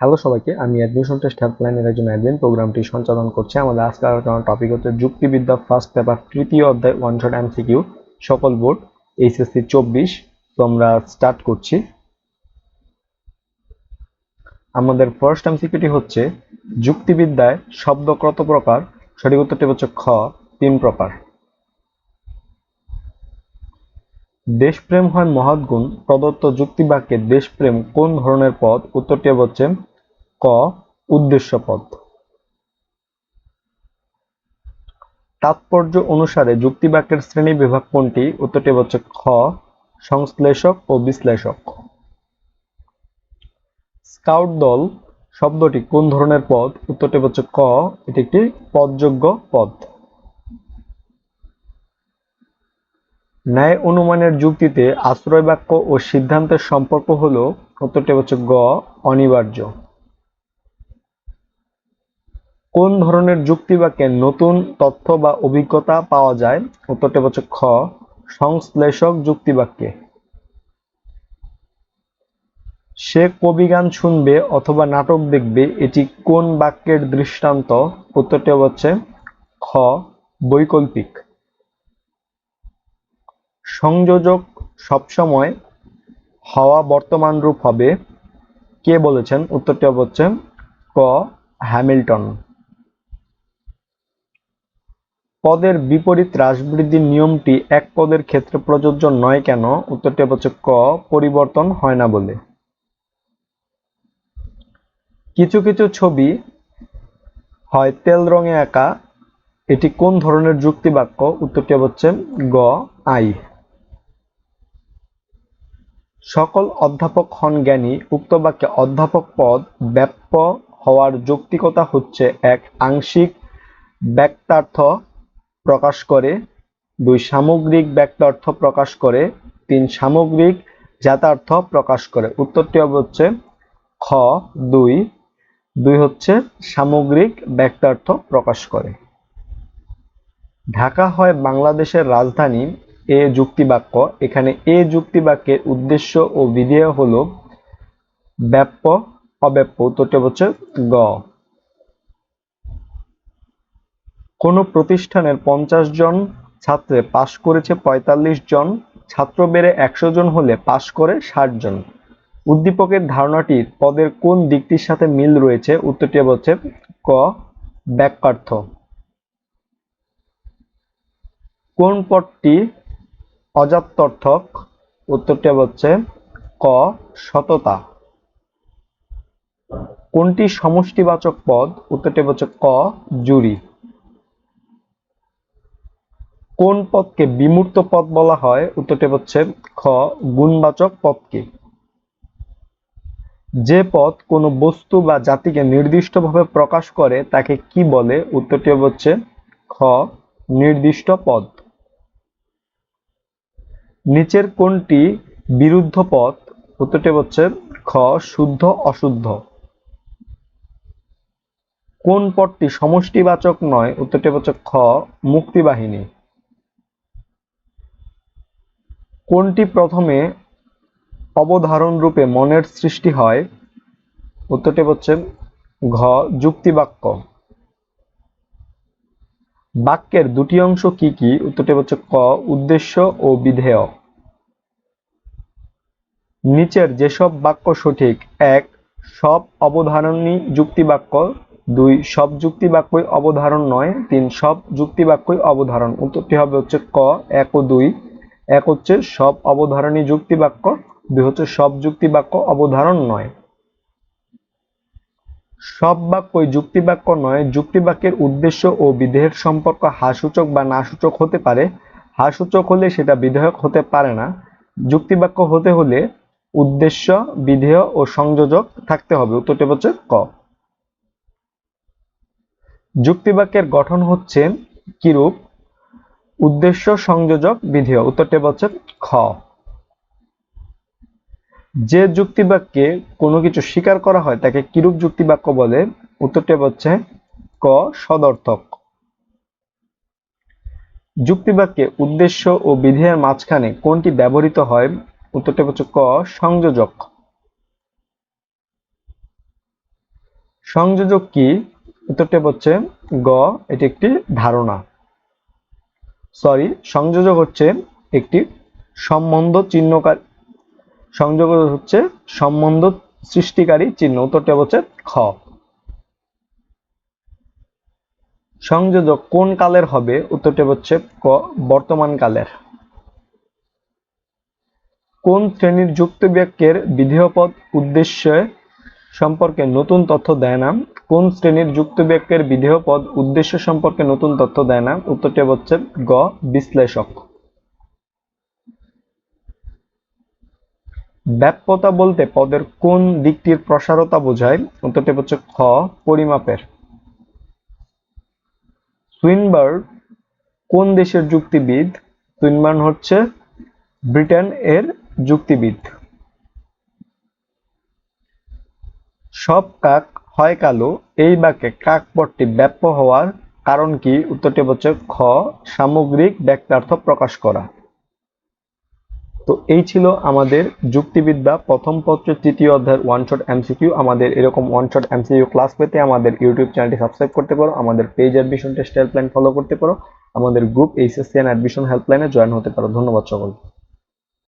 Hello সবাইকে, আমি admission test হেল্পলাইনের একজন অ্যাডমিন প্রোগ্রামটি সঞ্চালন করছি। আমাদের আজকে আলোচনার টপিক হচ্ছে যুক্তিবিদ্যা ফার্স্ট পেপার তৃতীয় অধ্যায় ওয়ান শট এমসিকিউ সকল বোর্ড এইচএসসি চব্বিশ তো আমরা স্টার্ট করছি। আমাদের ফার্স্ট এমসিকিউটি হচ্ছে যুক্তিবিদ্যায় শব্দ কত প্রকার? সঠিক উত্তরটি হচ্ছে খ, তিন প্রকার। দেশপ্রেম হয় মহৎ গুণ প্রদত্ত যুক্তিবাক্যে দেশপ্রেম কোন ধরনের পদ? উত্তরটি হচ্ছে ক, উদ্দেশ্য পদ। তাৎপর্য অনুসারে যুক্তিবাক্যের শ্রেণি বিভাগ কোনটি? উত্তরটি হচ্ছে খ, সংশ্লেষক ও বিশ্লেষক। স্কাউট দল শব্দটি কোন ধরনের পদ? উত্তরটি হচ্ছে ক, এটি একটি পদযোগ্য পদ। ন্যায় অনুমানের যুক্তিতে আশ্রয় বাক্য ও সিদ্ধান্তের সম্পর্ক হল, উত্তরটি হচ্ছে গ, অনিবার্য। কোন ধরনের যুক্তি বাক্যে নতুন তথ্য বা অভিজ্ঞতা পাওয়া যায়? উত্তরটি হচ্ছে খ, সংশ্লেষক যুক্তি বাক্যে। সে কবিগান শুনবে অথবা নাটক দেখবে, এটি কোন বাক্যের দৃষ্টান্ত? উত্তরটি হচ্ছে খ, বৈকল্পিক। সংযোজক সবসময় হওয়া বর্তমান রূপ হবে। কে বলেছেন? উত্তরটি হচ্ছে ক, হ্যামিল্টন। পদের বিপরীত হ্রাস বৃদ্ধির নিয়মটি এক পদের ক্ষেত্রে প্রযোজ্য নয় কেন? উত্তরটি হচ্ছে ক, পরিবর্তন হয় না বলে। কিছু কিছু ছবি হয় তেল রঙে আঁকা। এটি কোন ধরনের যুক্তি বাক্য উত্তরটি হচ্ছে গ, আই। সকল অধ্যাপক হন জ্ঞানী। উক্ত বাক্যে অধ্যাপক পদ ব্যাপ্য হওয়ার যৌক্তিকতা হচ্ছে এক আংশিক ব্যক্তার্থ প্রকাশ করে, দুই সামগ্রিক ব্যক্তার্থ প্রকাশ করে, তিন সামগ্রিক জাতার্থ প্রকাশ করে। উত্তরটি হচ্ছে খ, দুই দুই হচ্ছে সামগ্রিক ব্যক্তার্থ প্রকাশ করে। ঢাকা হয় বাংলাদেশের রাজধানী এ যুক্তিবাক্য। এখানে এ যুক্তিবাক্যের উদ্দেশ্য ও বিধেয় হল ব্যাপ্য, অব্যাপ্য। উত্তরটি হচ্ছে গ। কোন প্রতিষ্ঠানের পঞ্চাশ জন ছাত্রে পাশ করেছে পঁয়তাল্লিশ জন, ছাত্র বেড়ে একশো জন হলে পাশ করে ষাট জন। উদ্দীপকের ধারণাটির পদের কোন দিকটির সাথে মিল রয়েছে? উত্তরটি হচ্ছে ক ব্যাক্যার্থ কোন পদটি অজাত্যর্থক উত্তরটি হচ্ছে ক, সততা। কোনটি সমষ্টিবাচক পদ? উত্তরটি হচ্ছে ক জুরি কোন পদকে বিমূর্ত পদ বলা হয়? উত্তরটি হচ্ছে খ, গুণবাচক পদকে যে পদ কোনো বস্তু বা জাতিকে নির্দিষ্টভাবে প্রকাশ করে তাকে কি বলে? উত্তরটি হচ্ছে খ, নির্দিষ্ট পদ। নিচের কোনটি বিরুদ্ধ পদ? উত্তরটি হচ্ছে খ, শুদ্ধ, অশুদ্ধ। কোন পদটি সমষ্টিবাচক নয়? উত্তরটি হচ্ছে খ, মুক্তিবাহিনী। কোনটি প্রথমে অবধারণ রূপে মনের সৃষ্টি হয়? উত্তরটি হচ্ছে ঘ, যুক্তিবাক্য। বাক্যের দুটি অংশ কি কি? উত্তরটি হচ্ছে ক, উদ্দেশ্য ও বিধেয়। নিচের যেসব বাক্য সঠিক, এক, সব অবধারণী যুক্তি বাক্য দুই, সব যুক্তি বাক্যই অবধারণ নয়। তিন, সব যুক্তি বাক্যই অবধারণ। উত্তরটি হবে হচ্ছে ক, এক ও দুই। এক হচ্ছে সব অবধারণী যুক্তি বাক্য, দুই হচ্ছে সব যুক্তি বাক্য অবধারণ নয়। সব বাক্যই যুক্তি বাক্য নয়, যুক্তি বাক্যের উদ্দেশ্য ও বিধেয়ের সম্পর্ক হাসূচক বা না সূচক হতে পারে। হাসূচক হলে সেটা বিধেয়ক হতে পারে না। যুক্তি বাক্য হতে হলে উদ্দেশ্য, বিধেয় ও সংযোজক থাকতে হবে। উত্তরটি হচ্ছে ক। যুক্তিবাক্যের গঠন হচ্ছে কিরূপ? উদ্দেশ্য, সংযোজক, বিধেয়। উত্তরটি হচ্ছে খ। যে যুক্তিবাক্যে কোনো কিছু স্বীকার করা হয়, তাকে কিরূপ যুক্তিবাক্য বলে? উত্তরটি হচ্ছে ক, সদর্থক। যুক্তিবাক্যে উদ্দেশ্য ও বিধেয়ের মাঝখানে কোনটি ব্যবহৃত হয়? উত্তরটি হচ্ছে ক, সংযোজক। সংযোজক কি? উত্তরটি হচ্ছে গ, এটি একটি ধারণা। সরি সংযোজক হচ্ছে একটি সম্বন্ধ চিহ্নকারী। সংযোগ হচ্ছে সম্বন্ধ সৃষ্টিকারী চিহ্ন, উত্তরটি হচ্ছে খ। সংযোজক কোন কালের হবে? উত্তরটি হচ্ছে ক, বর্তমান কালের। কোন শ্রেণির যুক্ত বাক্যের বিধেয় পদ উদ্দেশ্য সম্পর্কে নতুন তথ্য দেয় না। কোন শ্রেণির যুক্ত বাক্যের বিধেয় পদ উদ্দেশ্য সম্পর্কে নতুন তথ্য দেয় না? উত্তরটি হচ্ছে গ, বিশ্লেষক। ব্যাপ্যতা বলতে পদের কোন দিকটির প্রসারতা বোঝায়? উত্তরটি হচ্ছে খ, পরিমাপের। সুইনবার্ড কোন দেশের যুক্তিবিদ? সুইনবার্ন হচ্ছে ব্রিটেন এর যুক্তিবিদ। সব কাক হয় কালো, এই বাক্যে কাক পদটি ব্যাপ্য হওয়ার কারণ কি? উত্তরটি হচ্ছে খ, সামগ্রিক ব্যক্তার্থ প্রকাশ করা। তো এই ছিল আমাদের যুক্তিবিদ্যা, প্রথম পত্রের তৃতীয় অধ্যায়ের ওয়ান শট এমসিকিউ আমাদের এরকম ওয়ান শট এমসিকিউ ক্লাস পেতে আমাদের ইউটিউব চ্যানেলটি সাবস্ক্রাইব করতে পারো, আমাদের page admission test helpline follow করতে পারো, আমাদের গ্রুপ এইচএসসি অ্যান্ড অ্যাডমিশন হেল্পলাইনে জয়েন হতে পারো। ধন্যবাদ সকলকে।